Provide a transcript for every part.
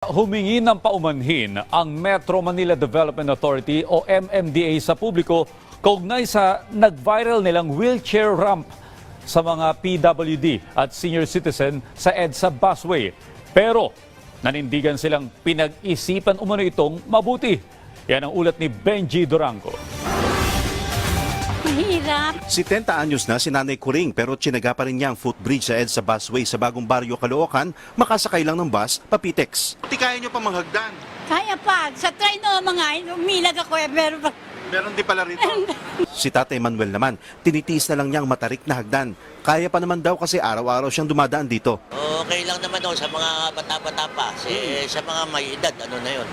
Humingi ng paumanhin ang Metro Manila Development Authority o MMDA sa publiko kaugnay sa nag-viral nilang wheelchair ramp sa mga PWD at senior citizen sa EDSA busway. Pero nanindigan silang pinag-isipan umano itong mabuti. Yan ang ulat ni Benji Durango. Mahirap. 70 anyos na si Nanay Kuring pero tsinaga pa rin niya ang footbridge sa EDSA busway sa bagong baryo Caloocan, makasakay lang ng bus, papitex. Di kaya niyo pa manghagdan. Kaya pa. Sa train o mga, umilag ako eh. Pero Meron di pala rito. si Tatay Manuel naman, tinitiis na lang niya ang matarik na hagdan. Kaya pa naman daw kasi araw-araw siyang dumadaan dito. Okay lang naman daw sa mga bata-bata pa. Si, Sa mga may edad, ano na yun.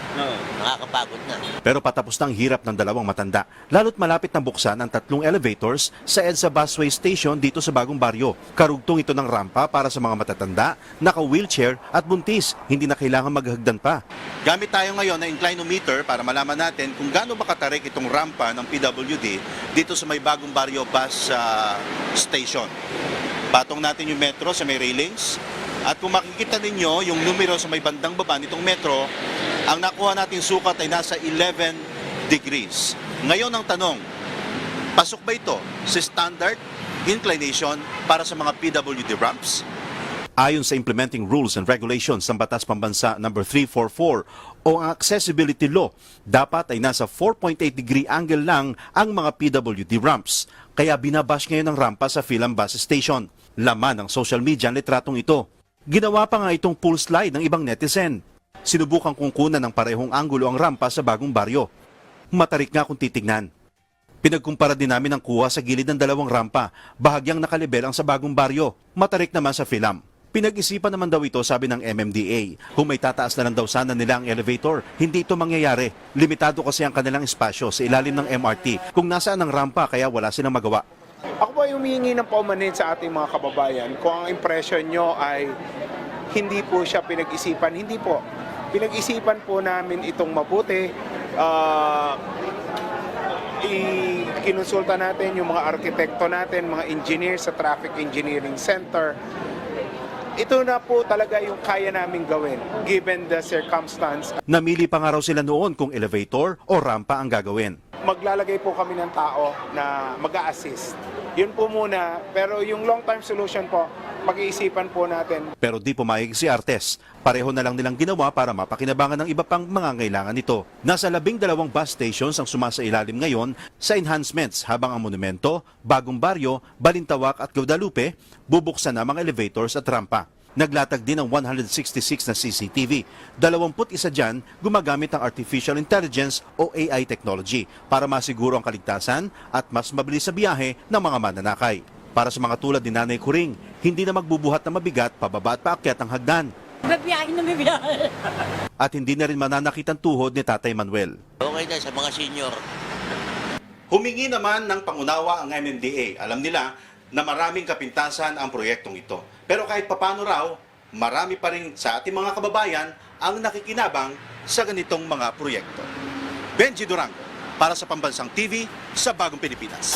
Nakakapagod na. Pero patapos na ang hirap ng dalawang matanda. Lalo't malapit na buksan ang tatlong elevators sa EDSA Busway Station dito sa bagong baryo. Karugtong ito ng rampa para sa mga matatanda, naka-wheelchair at buntis. Hindi na kailangan maghagdan pa. Gamit tayo ngayon na inclinometer para malaman natin kung gaano ba katarik itong rampa ng PWD dito sa may bagong baryo bus ah, station. Patong natin yung metro sa may railings. At kung makikita ninyo yung numero sa may bandang baba nitong metro, ang nakuha natin sukat ay nasa 11 degrees. Ngayon ang tanong, pasok ba ito sa standard inclination para sa mga PWD ramps? Ayon sa Implementing Rules and Regulations ng Batas Pambansa No. 344 o ang Accessibility Law, dapat ay nasa 4.8 degree angle lang ang mga PWD ramps. Kaya binabash ngayon ang rampa sa Philam Bus Station. Laman ng social media ang litratong ito. Ginawa pa nga itong full slide ng ibang netizen. Sinubukan kong kunan ng parehong anggulo ang rampa sa bagong baryo. Matarik nga kung titignan. Pinagkumpara din namin ang kuha sa gilid ng dalawang rampa, bahagyang nakalibel ang sa bagong baryo, matarik naman sa Philam. Pinag-isipan naman daw ito sabi ng MMDA. Kung may tataas na lang daw sana nila ang elevator, hindi ito mangyayari. Limitado kasi ang kanilang espasyo sa ilalim ng MRT kung nasaan ang rampa kaya wala silang magawa. Ako po ay humihingi ng paumanhin sa ating mga kababayan kung ang impression nyo ay hindi po siya pinag-isipan. Hindi po. Pinag-isipan po namin itong mabuti. Ah, i-kinonsulta natin yung mga arkitekto natin, mga engineers sa Traffic Engineering Center. Ito na po talaga yung kaya namin gawin given the circumstance. Namili pa nga raw sila noon kung elevator o rampa ang gagawin. Maglalagay po kami ng tao na mag assist Yun po muna. Pero yung long-term solution po, pag-iisipan po natin. Pero di pumayag si Artes. Pareho na lang nilang ginawa para mapakinabangan ng iba pang mga ngailangan nito. Nasa labing dalawang bus stations ang sumasailalim ngayon sa enhancements habang ang monumento, Bagong Baryo, Balintawak at Guadalupe bubuksan na mga elevators at rampa. Naglatag din ng 166 na CCTV. 21 dyan gumagamit ng Artificial Intelligence o AI technology para masiguro ang kaligtasan at mas mabilis sa biyahe ng mga mananakay. Para sa mga tulad ni Nanay Kuring, hindi na magbubuhat na mabigat pababa at paakyat ang hagdan. babiyahin na babiyahin. At hindi na rin mananakit ang tuhod ni Tatay Manuel. Okay na sa mga senior. Humingi naman ng pangunawa ang MMDA. Alam nila na maraming kapintasan ang proyektong ito. Pero kahit papano raw, marami pa rin sa ating mga kababayan ang nakikinabang sa ganitong mga proyekto. Benji Durango, para sa Pambansang TV sa Bagong Pilipinas.